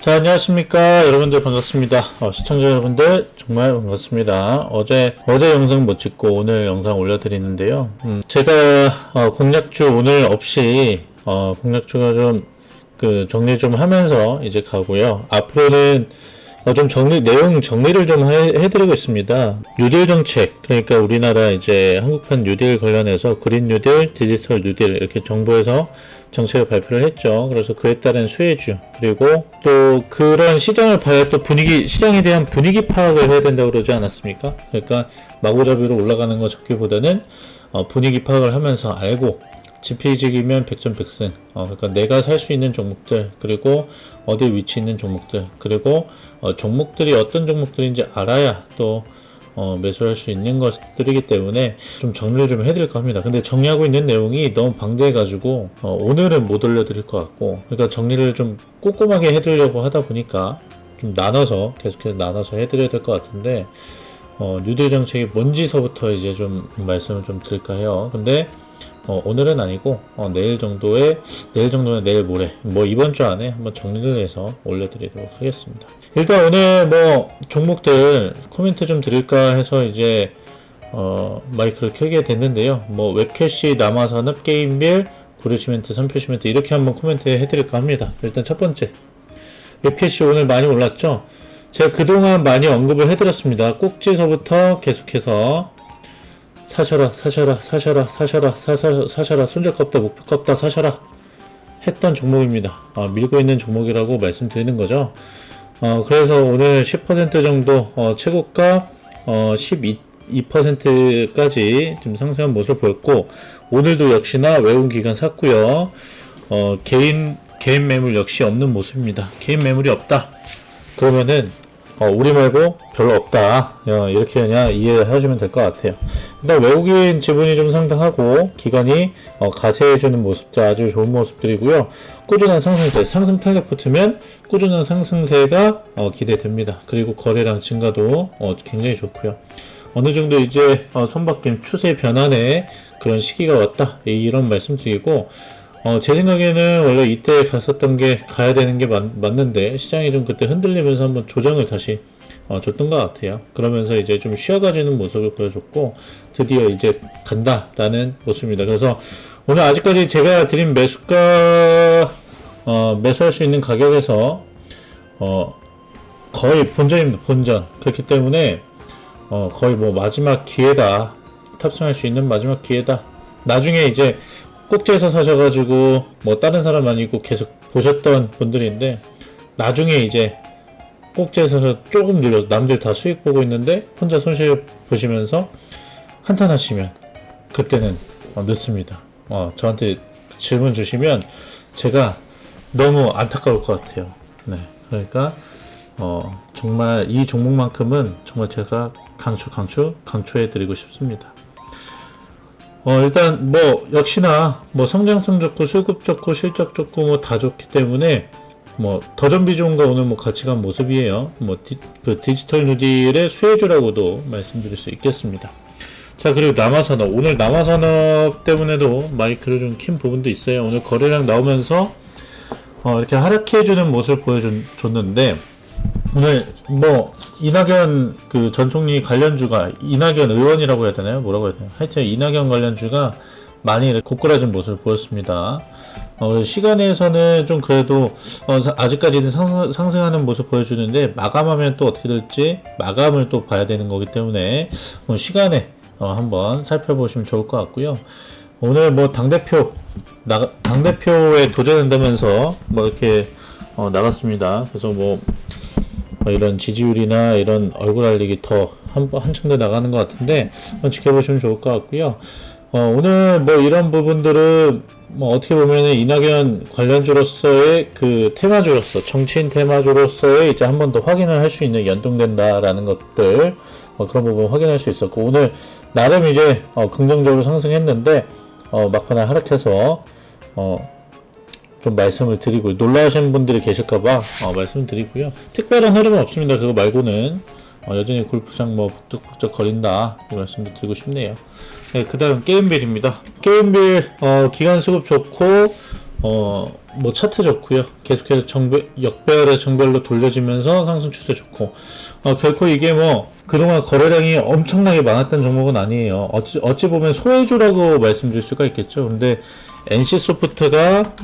자, 안녕하십니까. 여러분들 반갑습니다. 어, 시청자 여러분들 정말 반갑습니다. 어제, 어제 영상 못 찍고 오늘 영상 올려드리는데요. 음, 제가, 어, 공략주 오늘 없이, 어, 공략주가 좀, 그, 정리 좀 하면서 이제 가고요. 앞으로는 어, 좀 정리, 내용 정리를 좀 해, 해드리고 있습니다. 뉴딜 정책, 그러니까 우리나라 이제 한국판 뉴딜 관련해서 그린 뉴딜, 디지털 뉴딜 이렇게 정부에서 정책을 발표를 했죠. 그래서 그에 따른 수혜주, 그리고 또 그런 시장을 봐야 또 분위기, 시장에 대한 분위기 파악을 해야 된다고 그러지 않았습니까? 그러니까 마구잡이로 올라가는 것 적기보다는 어, 분위기 파악을 하면서 알고 지피지기면 백전백승. 어, 그러니까 내가 살 수 있는 종목들 그리고 어디에 위치 있는 종목들 그리고 어, 종목들이 어떤 종목들인지 알아야 또 어, 매수할 수 있는 것들이기 때문에 좀 정리를 좀 해드릴까 합니다. 근데 정리하고 있는 내용이 너무 방대해가지고 어, 오늘은 못 올려드릴 것 같고 그러니까 정리를 좀 꼼꼼하게 해드리려고 하다 보니까 좀 나눠서 계속해서 나눠서 해드려야 될 것 같은데 어, 뉴딜 정책이 뭔지서부터 이제 좀 말씀을 좀 드릴까 해요. 근데 어, 오늘은 아니고 어, 내일 정도에 내일 정도는 내일 모레 뭐 이번 주 안에 한번 정리를 해서 올려드리도록 하겠습니다. 일단 오늘 뭐 종목들 코멘트 좀 드릴까 해서 이제 어, 마이크를 켜게 됐는데요. 뭐 웹캐시, 남아산업, 게임빌, 고려시멘트, 삼표시멘트 이렇게 한번 코멘트 해드릴까 합니다. 일단 첫 번째 웹캐시 오늘 많이 올랐죠. 제가 그동안 많이 언급을 해드렸습니다. 꼭지서부터 계속해서 사셔라 사셔라 사셔라 사셔라 사셔라 사셔라 손절 껍다 목표 껍다 사셔라 했던 종목입니다. 아, 밀고 있는 종목이라고 말씀드리는 거죠. 어, 그래서 오늘 10% 정도 어, 최고가 어, 12%까지 좀 상승한 모습을 보였고 오늘도 역시나 외국 기관 샀고요. 어, 개인 개인 매물 역시 없는 모습입니다. 개인 매물이 없다. 그러면은 어, 우리 말고 별로 없다. 어, 이렇게 그냥 이해하시면 될 것 같아요. 일단 외국인 지분이 좀 상당하고 기관이 어, 가세해주는 모습도 아주 좋은 모습들이고요. 꾸준한 상승세, 상승 탄력 붙으면 꾸준한 상승세가 어, 기대됩니다. 그리고 거래량 증가도 어, 굉장히 좋고요. 어느 정도 이제 어, 선바뀜 추세 변환의 그런 시기가 왔다. 이런 말씀드리고 어, 제 생각에는 원래 이때 갔었던 게 가야 되는 게 맞, 맞는데 시장이 좀 그때 흔들리면서 한번 조정을 다시 어, 줬던 것 같아요. 그러면서 이제 좀 쉬어가지는 모습을 보여줬고 드디어 이제 간다라는 모습입니다. 그래서 오늘 아직까지 제가 드린 매수가 어, 매수할 수 있는 가격에서 어, 거의 본전입니다. 본전. 그렇기 때문에 어, 거의 뭐 마지막 기회다. 탑승할 수 있는 마지막 기회다. 나중에 이제 꼭지에서 사셔가지고 뭐 다른 사람 아니고 계속 보셨던 분들인데 나중에 이제 꼭지에서 조금 늘려서 남들 다 수익 보고 있는데 혼자 손실 보시면서 한탄하시면 그때는 어, 늦습니다. 어, 저한테 질문 주시면 제가 너무 안타까울 것 같아요. 네, 그러니까 어, 정말 이 종목만큼은 정말 제가 강추 강추 강추해 드리고 싶습니다. 어, 일단 뭐 역시나 뭐 성장성 좋고 수급 좋고 실적 좋고 뭐 다 좋기 때문에 뭐 더전비 좋은가 오늘 뭐 같이 간 모습이에요. 뭐 디, 그 디지털 뉴딜의 수혜주라고도 말씀드릴 수 있겠습니다. 자 그리고 남아산업 오늘 남아산업 때문에도 마이크를 좀 킨 부분도 있어요. 오늘 거래량 나오면서 어, 이렇게 하락해주는 모습을 보여줬는데 오늘 뭐 이낙연 그 전 총리 관련주가 이낙연 의원이라고 해야 되나요? 뭐라고 해야 되나요? 하여튼 이낙연 관련주가 많이 고꾸라진 모습을 보였습니다. 어, 시간에서는 좀 그래도 어, 아직까지는 상승, 상승하는 모습 보여주는데 마감하면 또 어떻게 될지 마감을 또 봐야 되는 거기 때문에 어, 시간에 어, 한번 살펴보시면 좋을 것 같고요. 오늘 뭐 당대표 나 당대표에 도전한다면서 뭐 이렇게 어, 나갔습니다. 그래서 뭐 뭐 이런 지지율이나 이런 얼굴 알리기 더 한, 한층 더 나가는 것 같은데 한번 지켜보시면 좋을 것 같고요. 어, 오늘 뭐 이런 부분들은 뭐 어떻게 보면 이낙연 관련주로서의 그 테마주로서 정치인 테마주로서의 이제 한 번 더 확인을 할 수 있는 연동된다라는 것들 뭐 그런 부분 확인할 수 있었고 오늘 나름 이제 어, 긍정적으로 상승했는데 어, 막판에 하락해서 어, 좀 말씀을 드리고 놀라시는 분들이 계실까봐 어, 말씀을 드리고요. 특별한 흐름은 없습니다. 그거 말고는 어, 여전히 골프장 뭐 북적북적 거린다 이 말씀도 드리고 싶네요. 네, 그다음 게임빌입니다. 게임빌 어, 기간 수급 좋고 어, 뭐 차트 좋고요. 계속해서 정배, 역배열의 정별로 돌려지면서 상승 추세 좋고, 어, 결코 이게 뭐, 그동안 거래량이 엄청나게 많았던 종목은 아니에요. 어찌, 어찌 보면 소외주라고 말씀드릴 수가 있겠죠. 근데 NC소프트가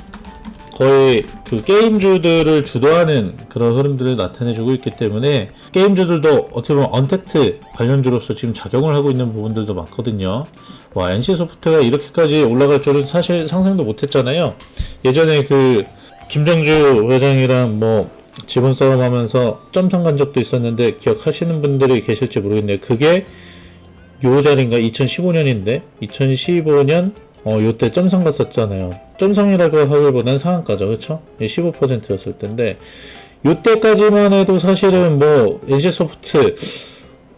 거의 그 게임주들을 주도하는 그런 흐름들을 나타내주고 있기 때문에 게임주들도 어떻게 보면 언택트 관련주로서 지금 작용을 하고 있는 부분들도 많거든요. 와, NC소프트가 이렇게까지 올라갈 줄은 사실 상상도 못했잖아요. 예전에 그 김정주 회장이랑 뭐 지분 싸움 하면서 점상 간 적도 있었는데 기억하시는 분들이 계실지 모르겠네요. 그게 요 자리인가 2015년인데 2015년 어 요때 점상 갔었잖아요. 점상이라고 하기보다는 상한가죠, 그렇죠? 15%였을 텐데 요때까지만 해도 사실은 뭐 NC소프트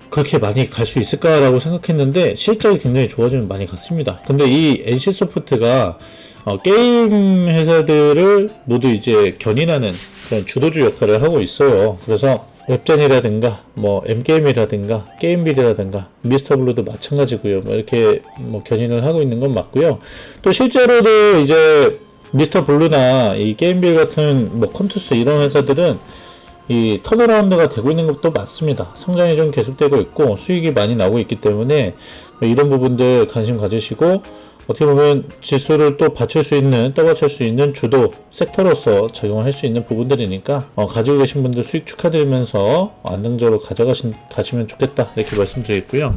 그렇게 많이 갈 수 있을까라고 생각했는데 실적이 굉장히 좋아지면 많이 갔습니다. 근데 이 NC소프트가 어, 게임 회사들을 모두 이제 견인하는 그런 주도주 역할을 하고 있어요. 그래서 웹전이라든가 뭐 M게임이라든가 게임빌이라든가 미스터블루도 마찬가지고요. 뭐 이렇게 뭐 견인을 하고 있는 건 맞고요. 또 실제로도 이제 미스터블루나 이 게임빌 같은 뭐 컴투스 이런 회사들은 이 턴어라운드가 되고 있는 것도 맞습니다. 성장이 좀 계속되고 있고 수익이 많이 나고 있기 때문에 뭐 이런 부분들 관심 가지시고 어떻게 보면 지수를 또 받칠 수 있는 떠받칠 수 있는 주도 섹터로서 적용을 할수 있는 부분들이니까 어, 가지고 계신 분들 수익 축하드리면서 안정적으로 가져가신 가시면 좋겠다 이렇게 말씀드리겠고요.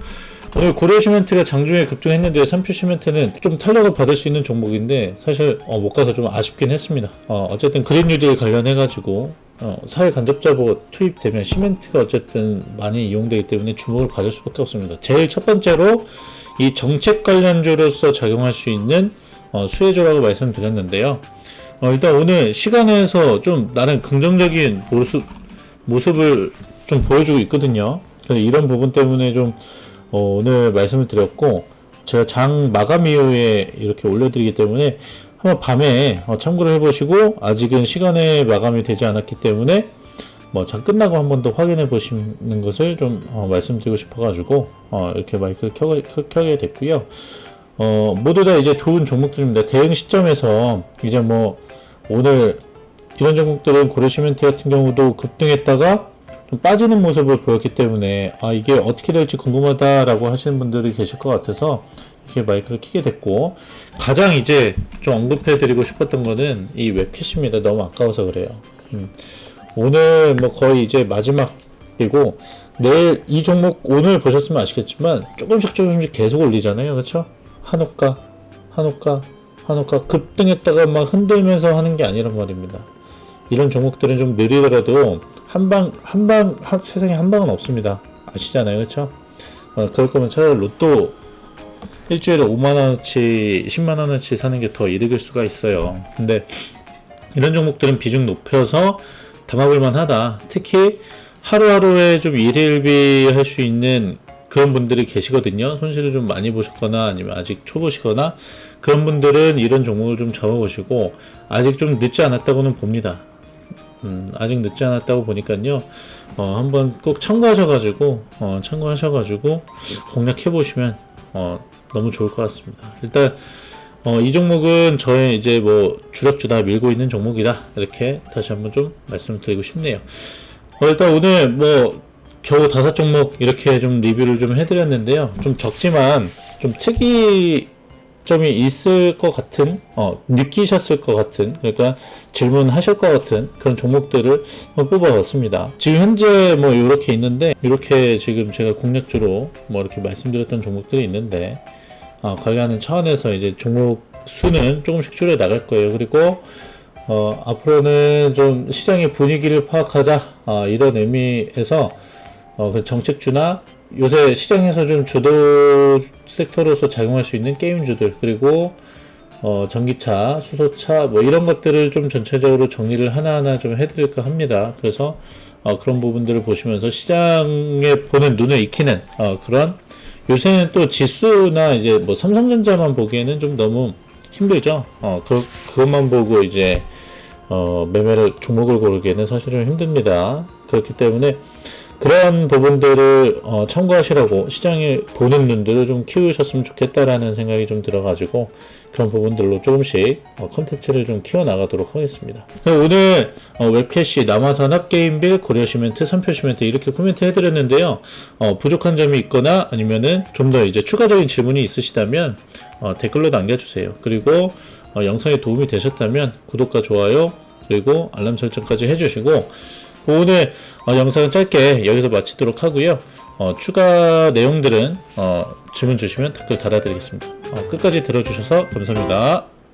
오늘 고려 시멘트가 장중에 급등했는데 삼표 시멘트는 좀 탄력을 받을 수 있는 종목인데 사실 어, 못 가서 좀 아쉽긴 했습니다. 어, 어쨌든 그린 뉴딜 관련해 가지고 어, 사회 간접자보 투입되면 시멘트가 어쨌든 많이 이용되기 때문에 주목을 받을 수밖에 없습니다. 제일 첫 번째로 이 정책 관련주로서 작용할 수 있는 어, 수혜주라고 말씀드렸는데요. 어, 일단 오늘 시간에서 좀 나름 긍정적인 모습, 모습을 좀 보여주고 있거든요. 그래서 이런 부분 때문에 좀 어, 오늘 말씀을 드렸고 제가 장 마감 이후에 이렇게 올려드리기 때문에 한번 밤에 어, 참고를 해보시고 아직은 시간에 마감이 되지 않았기 때문에 뭐 장 끝나고 한 번 더 확인해 보시는 것을 좀 어, 말씀드리고 싶어가지고 어, 이렇게 마이크를 켜게, 켜- 켜게 됐고요. 어, 모두 다 이제 좋은 종목들입니다. 대응 시점에서 이제 뭐 오늘 이런 종목들은 고려시멘트 같은 경우도 급등했다가 좀 빠지는 모습을 보였기 때문에 아 이게 어떻게 될지 궁금하다라고 하시는 분들이 계실 것 같아서 이렇게 마이크를 켜게 됐고 가장 이제 좀 언급해드리고 싶었던 거는 이 웹캐시입니다. 너무 아까워서 그래요. 음. 오늘 뭐 거의 이제 마지막이고 내일 이 종목 오늘 보셨으면 아시겠지만 조금씩 조금씩 계속 올리잖아요. 그렇죠? 한옥가 한옥가 한옥가 급등했다가 막 흔들면서 하는 게 아니란 말입니다. 이런 종목들은 좀 느리더라도 한방 한방 한, 세상에 한 방은 없습니다. 아시잖아요. 그렇죠? 어, 그럴 거면 차라리 로또 일주일에 5만 원어치, 10만 원어치 사는 게 더 이득일 수가 있어요. 근데 이런 종목들은 비중 높여서 담아볼만 하다. 특히 하루하루에 좀 일일비 할 수 있는 그런 분들이 계시거든요. 손실을 좀 많이 보셨거나 아니면 아직 초보시거나 그런 분들은 이런 종목을 좀 잡아보시고 아직 좀 늦지 않았다고는 봅니다. 음, 아직 늦지 않았다고 보니까요. 어, 한번 꼭 참고하셔가지고 어, 참고하셔가지고 공략해 보시면 어, 너무 좋을 것 같습니다. 일단 어, 이 종목은 저의 이제 뭐 주력주다 밀고 있는 종목이다 이렇게 다시 한번 좀 말씀드리고 싶네요. 어, 일단 오늘 뭐 겨우 다섯 종목 이렇게 좀 리뷰를 좀 해드렸는데요. 좀 적지만 좀 특이 점이 있을 것 같은, 어, 느끼셨을 것 같은, 그러니까 질문하실 것 같은 그런 종목들을 뽑아봤습니다. 지금 현재 뭐 이렇게 있는데, 이렇게 지금 제가 공략주로 뭐 이렇게 말씀드렸던 종목들이 있는데, 어, 관리하는 차원에서 이제 종목 수는 조금씩 줄여 나갈 거예요. 그리고 어, 앞으로는 좀 시장의 분위기를 파악하자 아, 이런 의미에서 어, 그 정책주나 요새 시장에서 좀 주도 섹터로서 작용할 수 있는 게임주들 그리고 어, 전기차, 수소차 뭐 이런 것들을 좀 전체적으로 정리를 하나하나 좀 해드릴까 합니다. 그래서 어, 그런 부분들을 보시면서 시장에 보는 눈을 익히는 어, 그런 요새는 또 지수나 이제 뭐 삼성전자만 보기에는 좀 너무 힘들죠. 어, 그, 그것만 보고 이제, 어, 매매를, 종목을 고르기에는 사실 좀 힘듭니다. 그렇기 때문에, 그런 부분들을 어, 참고하시라고 시장에 보는 눈들을 좀 키우셨으면 좋겠다라는 생각이 좀 들어가지고 그런 부분들로 조금씩 어, 컨텐츠를 좀 키워나가도록 하겠습니다. 그럼 오늘 어, 웹캐시, 남아산업, 게임빌, 고려시멘트, 삼표시멘트 이렇게 코멘트 해드렸는데요. 어, 부족한 점이 있거나 아니면은 좀 더 이제 추가적인 질문이 있으시다면 어, 댓글로 남겨주세요. 그리고 어, 영상에 도움이 되셨다면 구독과 좋아요 그리고 알람 설정까지 해주시고 오늘 어, 영상은 짧게 여기서 마치도록 하고요. 어, 추가 내용들은 어, 질문 주시면 댓글 달아드리겠습니다. 어, 끝까지 들어주셔서 감사합니다.